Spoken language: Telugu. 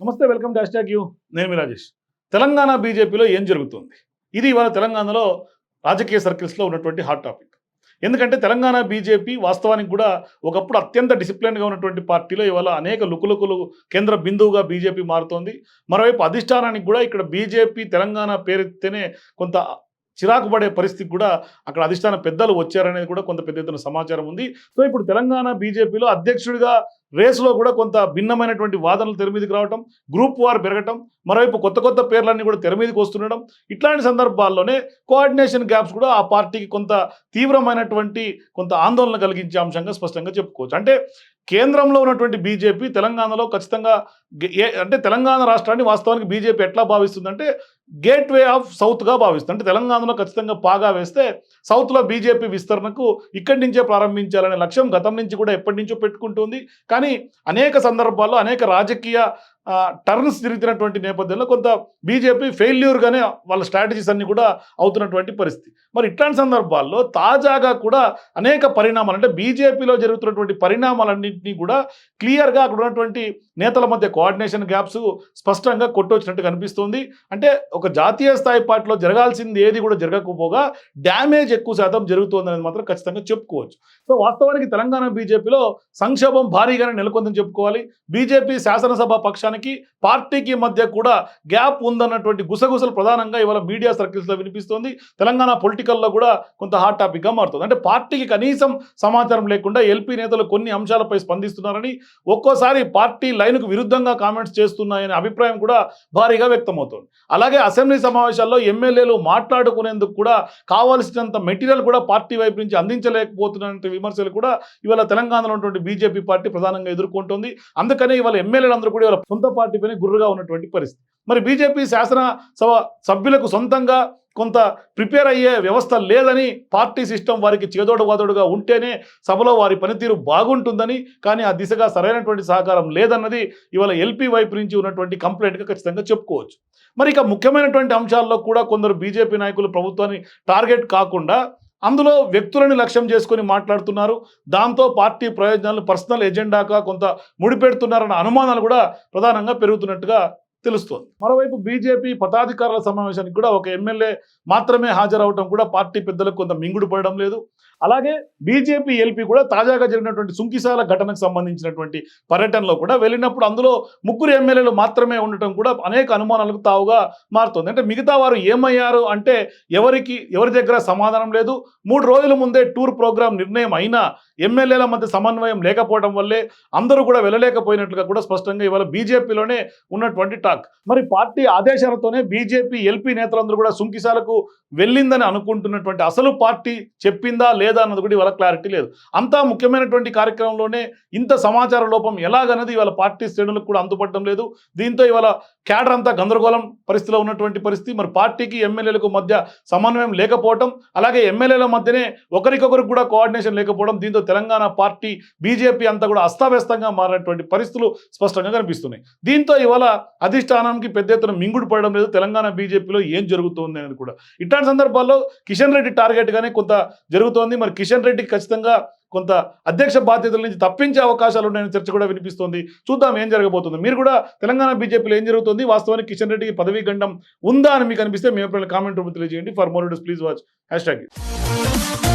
నమస్తే వెల్కమ్ డాష్ హ్యాష్ యూ. నేను రాజేష్. తెలంగాణ బీజేపీలో ఏం జరుగుతుంది? ఇది ఇవాళ తెలంగాణలో రాజకీయ సర్కిల్స్లో ఉన్నటువంటి హాట్ టాపిక్. ఎందుకంటే తెలంగాణ బీజేపీ వాస్తవానికి కూడా ఒకప్పుడు అత్యంత డిసిప్లిన్గా ఉన్నటువంటి పార్టీలో ఇవాళ అనేక లుకులుకులు కేంద్ర బిందువుగా బీజేపీ మారుతోంది. మరోవైపు అధిష్టానానికి కూడా ఇక్కడ బీజేపీ తెలంగాణ పేరెత్తేనే కొంత చిరాకు పడే పరిస్థితి కూడా అక్కడ అధిష్టాన పెద్దలు వచ్చారనేది కూడా కొంత పెద్ద ఎత్తున సమాచారం ఉంది. సో ఇప్పుడు తెలంగాణ బీజేపీలో అధ్యక్షుడిగా రేసులో కూడా కొంత భిన్నమైనటువంటి వాదనలు తెరమీదికి రావటం గ్రూప్ వార్ పెరగటం మరోవైపు కొత్త కొత్త పేర్లన్నీ కూడా తెరమీదికి వస్తుండడం ఇట్లాంటి సందర్భాల్లోనే కోఆర్డినేషన్ గ్యాప్స్ కూడా ఆ పార్టీకి కొంత తీవ్రమైనటువంటి కొంత ఆందోళన కలిగించే అంశంగా స్పష్టంగా చెప్పుకోవచ్చు. అంటే కేంద్రంలో ఉన్నటువంటి బీజేపీ తెలంగాణలో ఖచ్చితంగా ఏ- అంటే తెలంగాణ రాష్ట్రాన్ని వాస్తవానికి బీజేపీ ఎట్లా భావిస్తుందంటే గేట్వే ఆఫ్ సౌత్గా భావిస్తుంది. అంటే తెలంగాణలో ఖచ్చితంగా పాగా వేస్తే సౌత్లో బీజేపీ విస్తరణకు ఇక్కడి నుంచే ప్రారంభించాలనే లక్ష్యం గతం నుంచి కూడా ఎప్పటి నుంచో పెట్టుకుంటుంది. కానీ అనేక సందర్భాల్లో అనేక రాజకీయ ఆ, టర్న్స్ తిరుగుతున్నటువంటి నేపథ్యంలో కొంత బీజేపీ ఫెయిల్యూర్గానే వాళ్ళ స్ట్రాటజీస్ అన్ని కూడా అవుతున్నటువంటి పరిస్థితి. మరి ఇట్లాంటి సందర్భాల్లో తాజాగా కూడా అనేక పరిణామాలు అంటే బీజేపీలో జరుగుతున్నటువంటి పరిణామాలన్నింటినీ కూడా క్లియర్గా అక్కడ ఉన్నటువంటి నేతల మధ్య కోఆర్డినేషన్ గ్యాప్స్ స్పష్టంగా కొట్టొచ్చినట్టు కనిపిస్తుంది. అంటే ఒక జాతీయ స్థాయి పార్టీలో జరగాల్సింది ఏది కూడా జరగకపోగా డ్యామేజ్ ఎక్కువ శాతం జరుగుతుంది అనేది మాత్రం ఖచ్చితంగా చెప్పుకోవచ్చు. సో వాస్తవానికి తెలంగాణ బీజేపీలో సంక్షోభం భారీగానే నెలకొందని చెప్పుకోవాలి. బీజేపీ శాసనసభ పక్షానికి పార్టీకి మధ్య కూడా గ్యాప్ ఉందన్నటువంటి గుసగుసలు ప్రధానంగా ఇవాళ మీడియా సర్కిల్స్లో వినిపిస్తోంది. తెలంగాణ పొలిటికల్లో కూడా కొంత హాట్ టాపిక్గా మారుతుంది. అంటే పార్టీకి కనీసం సమాచారం లేకుండా ఎల్పీ నేతలు కొన్ని అంశాలపై స్పందిస్తున్నారని ఒక్కోసారి పార్టీ లైన్కు విరుద్ధంగా కామెంట్స్ చేస్తున్నాయనే అభిప్రాయం కూడా భారీగా వ్యక్తమవుతోంది. అలాగే అసెంబ్లీ సమావేశాల్లో ఎమ్మెల్యేలు మాట్లాడుకునేందుకు కూడా కావాల్సినంత మెటీరియల్ కూడా పార్టీ వైపు నుంచి అందించలేకపోతున్న విమర్శలు కూడా ఇవాళ తెలంగాణలో ఉన్నటువంటి బీజేపీ పార్టీ ప్రధానంగా ఎదుర్కొంటోంది. అందుకనే ఇవాళ ఎమ్మెల్యేలందరూ కూడా ఇవాళ సొంత పార్టీపైనే గుర్రుగా ఉన్నటువంటి పరిస్థితి. మరి బీజేపీ శాసన సభ సభ్యులకు సొంతంగా కొంత ప్రిపేర్ అయ్యే వ్యవస్థ లేదని పార్టీ సిస్టమ్ వారికి చేదోడు వాదోడుగా ఉంటేనే సభలో వారి పనితీరు బాగుంటుందని కానీ ఆ దిశగా సరైనటువంటి సహకారం లేదన్నది ఇవాళ ఎల్పీ వైపు నుంచి ఉన్నటువంటి కంప్లైంట్గా ఖచ్చితంగా చెప్పుకోవచ్చు. మరి ఇక ముఖ్యమైనటువంటి అంశాల్లో కూడా కొందరు బీజేపీ నాయకులు ప్రభుత్వాన్ని టార్గెట్ కాకుండా అందులో వ్యక్తులను లక్ష్యం చేసుకొని మాట్లాడుతున్నారు. దాంతో పార్టీ ప్రయోజనాలు పర్సనల్ ఎజెండాగా కొంత ముడిపెడుతున్నారన్న అనుమానాలు కూడా ప్రధానంగా పెరుగుతున్నట్టుగా తెలుస్తోంది. మరోవైపు బీజేపీ పదాధికారుల సమావేశానికి కూడా ఒక ఎమ్మెల్యే మాత్రమే హాజరవటం కూడా పార్టీ పెద్దలకు కొంత మింగుడు పడడం లేదు. అలాగే బీజేపీ ఎల్పీ కూడా తాజాగా జరిగినటువంటి సుంకిశాల ఘటనకు సంబంధించినటువంటి పర్యటనలో కూడా వెళ్ళినప్పుడు అందులో ముగ్గురు ఎమ్మెల్యేలు మాత్రమే ఉండటం కూడా అనేక అనుమానాలకు తావుగా మారుతుంది. అంటే మిగతా వారు ఏమయ్యారు అంటే ఎవరికి ఎవరి దగ్గర సమాధానం లేదు. మూడు రోజుల ముందే టూర్ ప్రోగ్రాం నిర్ణయం అయినా ఎమ్మెల్యేల మధ్య సమన్వయం లేకపోవడం వల్లే అందరూ కూడా వెళ్ళలేకపోయినట్లుగా కూడా స్పష్టంగా ఇవాళ బీజేపీలోనే ఉన్నటువంటి టాక్. మరి పార్టీ ఆదేశాలతోనే బీజేపీ ఎల్పీ నేతలందరూ కూడా సుంకిశాలకు వెళ్ళిందని అనుకుంటున్నటువంటి అసలు పార్టీ చెప్పిందా లేదా అన్నది కూడా ఇవాళ క్లారిటీ లేదు. అంతా ముఖ్యమైనటువంటి కార్యక్రమంలోనే ఇంత సమాచార లోపం ఎలాగన్నది ఇవాళ పార్టీ శ్రేణులకు కూడా అందుపడడం లేదు. దీంతో ఇవాళ క్యాడర్ అంతా గందరగోళం పరిస్థితిలో ఉన్నటువంటి పరిస్థితి. మరి పార్టీకి ఎమ్మెల్యేలకు మధ్య సమన్వయం లేకపోవడం అలాగే ఎమ్మెల్యేల మధ్యనే ఒకరికొకరికి కూడా కోఆర్డినేషన్ లేకపోవడం దీంతో తెలంగాణ పార్టీ బీజేపీ అంతా కూడా అస్తావ్యస్తంగా మారినటువంటి పరిస్థితులు స్పష్టంగా కనిపిస్తున్నాయి. దీంతో ఇవాళ అధిష్టానానికి పెద్ద ఎత్తున మింగుడు పడడం లేదు. తెలంగాణ బీజేపీలో ఏం జరుగుతుంది అనేది కూడా. ఇట్లాంటి సందర్భాల్లో కిషన్ రెడ్డి టార్గెట్గానే కొంత జరుగుతోంది. మరి కిషన్ రెడ్డికి ఖచ్చితంగా కొంత అధ్యక్ష బాధ్యతల నుంచి తప్పించే అవకాశాలు ఉన్నాయని చర్చ కూడా వినిపిస్తోంది. చూద్దాం ఏం జరగబోతుంది. మీరు కూడా తెలంగాణ బీజేపీలో ఏం జరుగుతుంది? వాస్తవానికి కిషన్ రెడ్డికి పదవీ గండం ఉందా అని మీకు అనిపిస్తే మీ కామెంట్ రూపంలో తెలియజేయండి. For more please watch. Hashtag